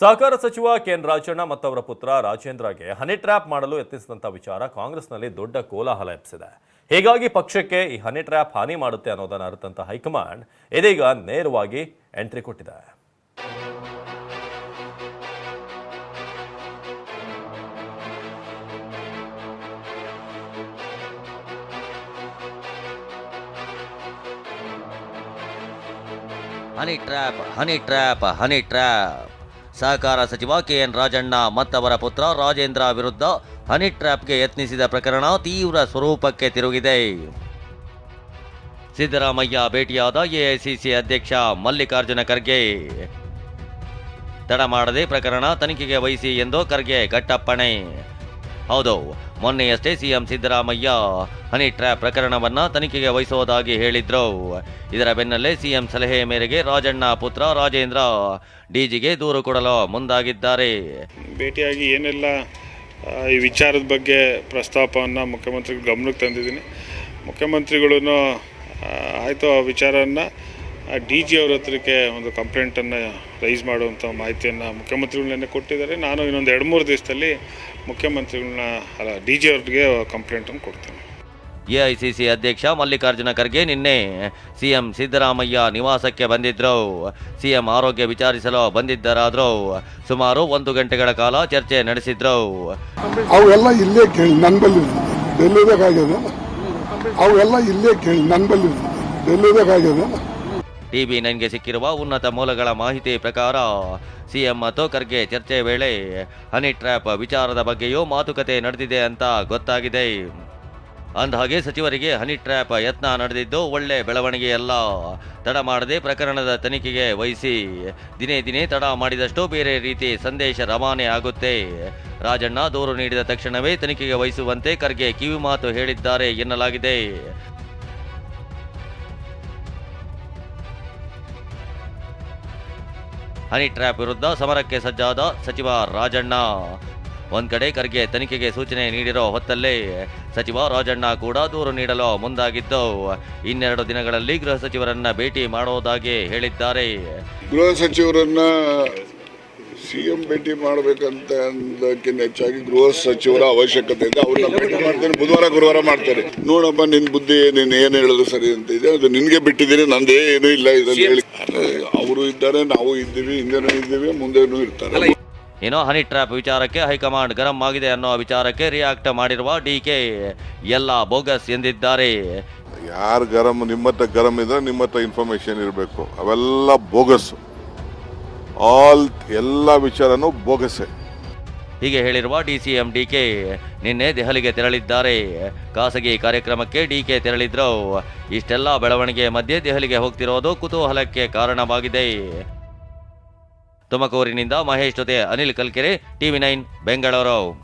ಸಹಕಾರ ಸಚಿವ ಕೆಎನ್ ರಾಜಣ್ಣ ಮತ್ತವರ ಪುತ್ರ ರಾಜೇಂದ್ರಗೆ ಹನಿ ಟ್ರ್ಯಾಪ್ ಮಾಡಲು ಯತ್ನಿಸಿದಂಥ ವಿಚಾರ ಕಾಂಗ್ರೆಸ್ನಲ್ಲಿ ದೊಡ್ಡ ಕೋಲಾಹಲ ಎಬ್ಸಿದೆ ಹೀಗಾಗಿ ಪಕ್ಷಕ್ಕೆ ಈ ಹನಿ ಟ್ರ್ಯಾಪ್ ಹಾನಿ ಮಾಡುತ್ತೆ ಅನ್ನೋದನ್ನು ಅರಿತಂಥ ಹೈಕಮಾಂಡ್ ಇದೀಗ ನೇರವಾಗಿ ಎಂಟ್ರಿ ಕೊಟ್ಟಿದೆ. Honey trap honey trap honey trap. ಸಹಕಾರ ಸಚಿವ ಕೆಎನ್ ರಾಜಣ್ಣ, ಮತ್ತವರ ಪುತ್ರ ರಾಜೇಂದ್ರ ವಿರುದ್ಧ ಹನಿ ಟ್ರ್ಯಾಪ್ಗೆ ಯತ್ನಿಸಿದ ಪ್ರಕರಣ ತೀವ್ರ ಸ್ವರೂಪಕ್ಕೆ ತಿರುಗಿದೆ. ಸಿದ್ದರಾಮಯ್ಯ ಭೇಟಿಯಾದ ಎಐಸಿಸಿ ಅಧ್ಯಕ್ಷ ಮಲ್ಲಿಕಾರ್ಜುನ ಖರ್ಗೆ. ತಡ ಮಾಡದೆ ಪ್ರಕರಣ ತನಿಖೆಗೆ ವಹಿಸಿ ಎಂದು ಖರ್ಗೆ ಘಟ್ಟಪ್ಪಣೆ ಹೌದು ಮೊನ್ನೆಯಷ್ಟೇ ಸಿಎಂ ಸಿದ್ದರಾಮಯ್ಯ ಹನಿ ಟ್ರ್ಯಾಪ್ ಪ್ರಕರಣವನ್ನ ತನಿಖೆಗೆ ವಹಿಸುವುದಾಗಿ ಹೇಳಿದ್ರು. ಇದರ ಬೆನ್ನಲ್ಲೇ ಸಿಎಂ ಸಲಹೆ ಮೇರೆಗೆ ರಾಜಣ್ಣ ಪುತ್ರ ರಾಜೇಂದ್ರ ಡಿಜಿಗೆ ದೂರು ಕೊಡಲು ಮುಂದಾಗಿದ್ದಾರೆ. ಭೇಟಿಯಾಗಿ ಏನೆಲ್ಲ ಈ ವಿಚಾರದ ಬಗ್ಗೆ ಪ್ರಸ್ತಾಪವನ್ನು ಮುಖ್ಯಮಂತ್ರಿಗಳ ಗಮನಕ್ಕೆ ತಂದಿದ್ದೀನಿ. ಮುಖ್ಯಮಂತ್ರಿಗಳು ಆಯಿತು ಆ ವಿಚಾರವನ್ನು ಡಿ ಜಿ ಅವ್ರ ಹತ್ರಕ್ಕೆ ಒಂದು ಕಂಪ್ಲೇಂಟನ್ನು ರೈಸ್ ಮಾಡುವಂಥ ಮಾಹಿತಿಯನ್ನು ಮುಖ್ಯಮಂತ್ರಿಗಳನ್ನೇ ಕೊಟ್ಟಿದ್ದಾರೆ. ನಾನು ಇನ್ನೊಂದು ಎರಡು ಮೂರು ದಿವಸದಲ್ಲಿ ಮುಖ್ಯಮಂತ್ರಿಗಳನ್ನ ಅಲ್ಲ ಡಿ ಜಿ ಅವ್ರಿಗೆ ಕಂಪ್ಲೇಂಟನ್ನು ಕೊಡ್ತೀನಿ. ಸಿ ಅಧ್ಯಕ್ಷ ಮಲ್ಲಿಕಾರ್ಜುನ ಖರ್ಗೆ ನಿನ್ನೆ ಸಿಎಂ ಸಿದ್ದರಾಮಯ್ಯ ನಿವಾಸಕ್ಕೆ ಬಂದಿದ್ರು. ಸಿಎಂ ಆರೋಗ್ಯ ವಿಚಾರಿಸಲು ಬಂದಿದ್ದರಾದರೂ ಸುಮಾರು ಒಂದು ಗಂಟೆಗಳ ಕಾಲ ಚರ್ಚೆ ನಡೆಸಿದ್ರು. ಅವೆಲ್ಲ ಇಲ್ಲೇ ಕೇಳಿ ನನ್ನ ಬಲ್ಲಿ ಡೆಲ್ಲಿದಾಗ್ಯದ ಅವೆಲ್ಲ ಇಲ್ಲೇ ಕೇಳಿ ನನ್ನ ಬಲ್ಲಿ ಡೆಲ್ಲಿದಾಗ್ಯದ ಟಿವಿ ನೈನ್ಗೆ ಸಿಕ್ಕಿರುವ ಉನ್ನತ ಮೂಲಗಳ ಮಾಹಿತಿ ಪ್ರಕಾರ, ಸಿಎಂ ಖರ್ಗೆ ಚರ್ಚೆ ವೇಳೆ ಹನಿ ಟ್ರ್ಯಾಪ್ ವಿಚಾರದ ಬಗ್ಗೆಯೂ ಮಾತುಕತೆ ನಡೆದಿದೆ ಅಂತ ಗೊತ್ತಾಗಿದೆ. ಅಂದಹಾಗೆ, ಸಚಿವರಿಗೆ ಹನಿ ಟ್ರ್ಯಾಪ್ ಯತ್ನ ನಡೆದಿದ್ದು ಒಳ್ಳೆ ಬೆಳವಣಿಗೆಯಲ್ಲ ತಡ ಮಾಡದೆ ಪ್ರಕರಣದ ತನಿಖೆಗೆ ವಹಿಸಿ, ದಿನೇ ದಿನೇ ತಡ ಮಾಡಿದಷ್ಟು ಬೇರೆ ರೀತಿ ಸಂದೇಶ ರವಾನೆ ಆಗುತ್ತೆ. ರಾಜಣ್ಣ ದೂರು ನೀಡಿದ ತಕ್ಷಣವೇ ತನಿಖೆಗೆ ವಹಿಸುವಂತೆ ಖರ್ಗೆ ಕಿವಿಮಾತು ಹೇಳಿದ್ದಾರೆ ಎನ್ನಲಾಗಿದೆ. ಹನಿ ಟ್ರ್ಯಾಪ್ ವಿರುದ್ಧ ಸಮರಕ್ಕೆ ಸಜ್ಜಾದ ಸಚಿವ ರಾಜಣ್ಣ. ಒಂದ್ ಕಡೆ ಖರ್ಗೆ ತನಿಖೆಗೆ ಸೂಚನೆ ನೀಡಿರೋ ಹೊತ್ತಲ್ಲೇ ಸಚಿವ ರಾಜಣ್ಣ ಕೂಡ ದೂರು ನೀಡಲು ಮುಂದಾಗಿದ್ದು, ಇನ್ನೆರಡು ದಿನಗಳಲ್ಲಿ ಗೃಹ ಸಚಿವರನ್ನ ಭೇಟಿ ಮಾಡೋದಾಗಿ ಹೇಳಿದ್ದಾರೆ. ಗೃಹ ಸಚಿವರನ್ನ ಸಿ ಎಂ ಭೇಟಿ ಮಾಡಬೇಕಂತ ಅಂದಕ್ಕಿಂತ ಹೆಚ್ಚಾಗಿ ಗೃಹ ಸಚಿವರ ಅವಶ್ಯಕತೆ ಇದೆ. ಅವ್ರನ್ನ ಭೇಟಿ ಮಾಡ್ತೇನೆ. ಬುಧವಾರ ಗುರುವಾರ ಮಾಡ್ತಾರೆ ನೋಡಪ್ಪ ನಿನ್ ಬುದ್ಧಿ ನೀನ್ ಏನ್ ಹೇಳೋದು ಸರಿ ಅಂತ ಇದೆ. ಅದು ನಿನ್ಗೆ ಬಿಟ್ಟಿದ್ದೀನಿ. ನಂದೇ ಏನೂ ಇಲ್ಲ ಇದರಲ್ಲಿ ಹೇಳಿ. ಅವರು ಇದ್ದಾರೆ ನಾವು ಇದ್ದೀವಿ ಹಿಂದೆನೂ ಇದ್ದೀವಿ ಮುಂದೆನೂ ಇರ್ತಾರೆ. ಏನೋ ಹನಿ ಟ್ರ್ಯಾಪ್ ವಿಚಾರಕ್ಕೆ ಹೈಕಮಾಂಡ್ ಗರಂ ಆಗಿದೆ ಅನ್ನೋ ವಿಚಾರಕ್ಕೆ ರಿಯಾಕ್ಟ್ ಮಾಡಿರುವ ಡಿ ಕೆ ಎಲ್ಲ ಬೋಗಸ್ ಎಂದಿದ್ದಾರೆ. ಯಾರು ಗರಂ ನಿಮ್ಮ ಹತ್ರ ಗರಂ ಇದ್ರೆ ನಿಮ್ಮ ಹತ್ರ ಇನ್ಫಾರ್ಮೇಶನ್ ಇರಬೇಕು. ಅವೆಲ್ಲ ಬೋಗಸ್ ಆಲ್ ಎಲ್ಲ ವಿಚಾರನೂ ಬೋಗಸೆ. ಹೀಗೆ ಹೇಳಿರುವ ಡಿಸಿಎಂ ಡಿಕೆ ನಿನ್ನೆ ದೆಹಲಿಗೆ ತೆರಳಿದ್ದಾರೆ. ಖಾಸಗಿ ಕಾರ್ಯಕ್ರಮಕ್ಕೆ ಡಿಕೆ ತೆರಳಿದ್ರು. ಇಷ್ಟೆಲ್ಲ ಬೆಳವಣಿಗೆ ಮಧ್ಯೆ ದೆಹಲಿಗೆ ಹೋಗ್ತಿರೋದು ಕುತೂಹಲಕ್ಕೆ ಕಾರಣವಾಗಿದೆ. ತುಮಕೂರಿನಿಂದ ಮಹೇಶ್ ಜೊತೆ ಅನಿಲ್ ಕಲ್ಕೆರೆ ಟಿವಿ ನೈನ್, ಬೆಂಗಳೂರು.